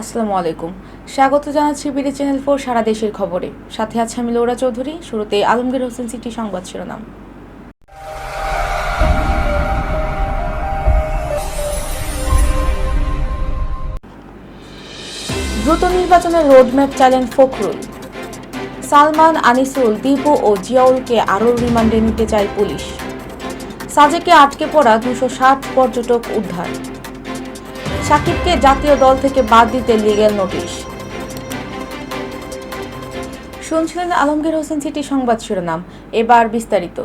আসসালামু আলাইকুম। স্বাগত জানাচ্ছি বিডি চ্যানেল ফোর সারা দেশের খবরে। সাথে আছে আমি লৌরা চৌধুরী। শুরুতে আলমগীর হোসেন সিটি সংবাদ শিরোনাম। দ্রুত নির্বাচনের রোডম্যাপ চাইলেন ফখরুল। সালমান, আনিসুল, দীপু ও জিয়াউলকে আরও রিমান্ডে নিতে চায় পুলিশ। সাজেকে আটকে পড়া দুশো ষাট পর্যটক উদ্ধার। সাকিবকে জাতীয় দল থেকে বাদ দিতে লিগেল নোটিশ। শুনছিলেন আলমগীর হোসেন সিটি সংবাদ শিরোনাম, এবার বিস্তারিত।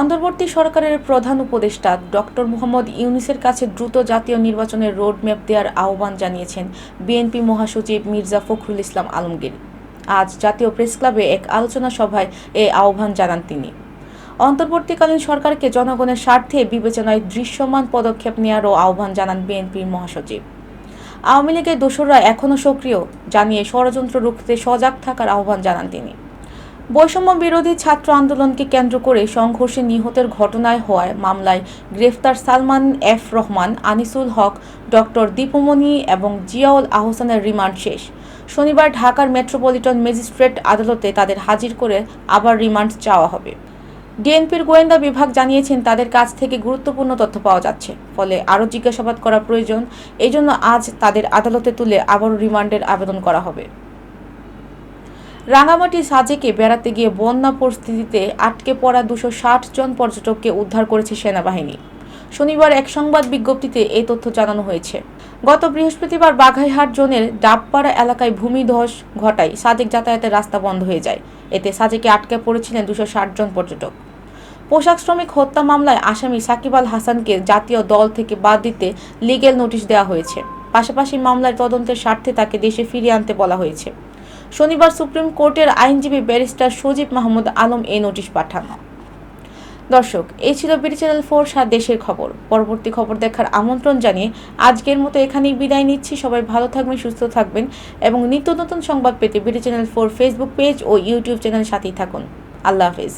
অন্তর্বর্তী সরকারের প্রধান উপদেষ্টা ডক্টর মোহাম্মদ ইউনিসের কাছে দ্রুত জাতীয় নির্বাচনের রোডম্যাপ দেওয়ার আহ্বান জানিয়েছেন বিএনপি মহাসচিব মির্জা ফখরুল ইসলাম আলমগীর। আজ জাতীয় প্রেস ক্লাবে এক আলোচনা সভায় এ আহ্বান জানান তিনি। অন্তর্বর্তীকালীন সরকারকে জনগণের স্বার্থে বিবেচনায় দৃশ্যমান পদক্ষেপ নেওয়ারও আহ্বান জানান বিএনপির মহাসচিব। আওয়ামী লীগের দোসররা এখনও সক্রিয়, জানিয়ে ষড়যন্ত্র রুখতে সজাগ থাকার আহ্বান জানান তিনি। বৈষম্য বিরোধী ছাত্র আন্দোলনকে কেন্দ্র করে সংঘর্ষে নিহতের ঘটনায় হওয়ায় মামলায় গ্রেফতার সালমান এফ রহমান, আনিসুল হক, ডক্টর দীপুমণি এবং জিয়াউল আহসানের রিমান্ড শেষ। শনিবার ঢাকার মেট্রোপলিটন ম্যাজিস্ট্রেট আদালতে তাদের হাজির করে আবার রিমান্ড চাওয়া হবে। ডিএনপির গোয়েন্দা বিভাগ জানিয়েছেন তাদের কাছ থেকে গুরুত্বপূর্ণ তথ্য পাওয়া যাচ্ছে। ফলে আরও জিজ্ঞাসাবাদ করা প্রয়োজন। এই জন্য আজ তাদের আদালতে তুলে আবারও রিমান্ডের আবেদন করা হবে। রাঙামাটি সাজেকে বেড়াতে গিয়ে বন্যা পরিস্থিতিতে আটকে পড়া দুশো জন পর্যটককে উদ্ধার করেছে সেনাবাহিনী। শনিবার এক সংবাদ বিজ্ঞপ্তিতে এই তথ্য জানানো হয়েছে। গত বৃহস্পতিবার বাঘাইহাট জোনের ডাবপাড়া এলাকায় ভূমিধস ঘটায়। সাজেক যাতায়াতের রাস্তা বন্ধ হয়ে যায়। এতে সাজেকে আটকে পড়েছিলেন দুশো জন পর্যটক। পোশাক শ্রমিক হত্যা মামলায় আসামি সাকিব আল হাসানকে জাতীয় দল থেকে বাদ দিতে লিগেল নোটিশ দেওয়া হয়েছে। পাশাপাশি মামলার তদন্তের স্বার্থে তাকে দেশে ফিরিয়ে আনতে বলা হয়েছে। শনিবার সুপ্রিম কোর্টের আইনজীবী ব্যারিস্টার সজীব মাহমুদ আলম এই নোটিশ পাঠান। দর্শক, এই ছিল বিডি চ্যানেল ফোর সাত দেশের খবর। পরবর্তী খবর দেখার আমন্ত্রণ জানিয়ে আজকের মতো এখানেই বিদায় নিচ্ছি। সবাই ভালো থাকবেন, সুস্থ থাকবেন এবং নিত্য নতুন সংবাদ পেতে BD channel four Facebook page ও ইউটিউব চ্যানেল সাথেই থাকুন। আল্লাহ হাফেজ।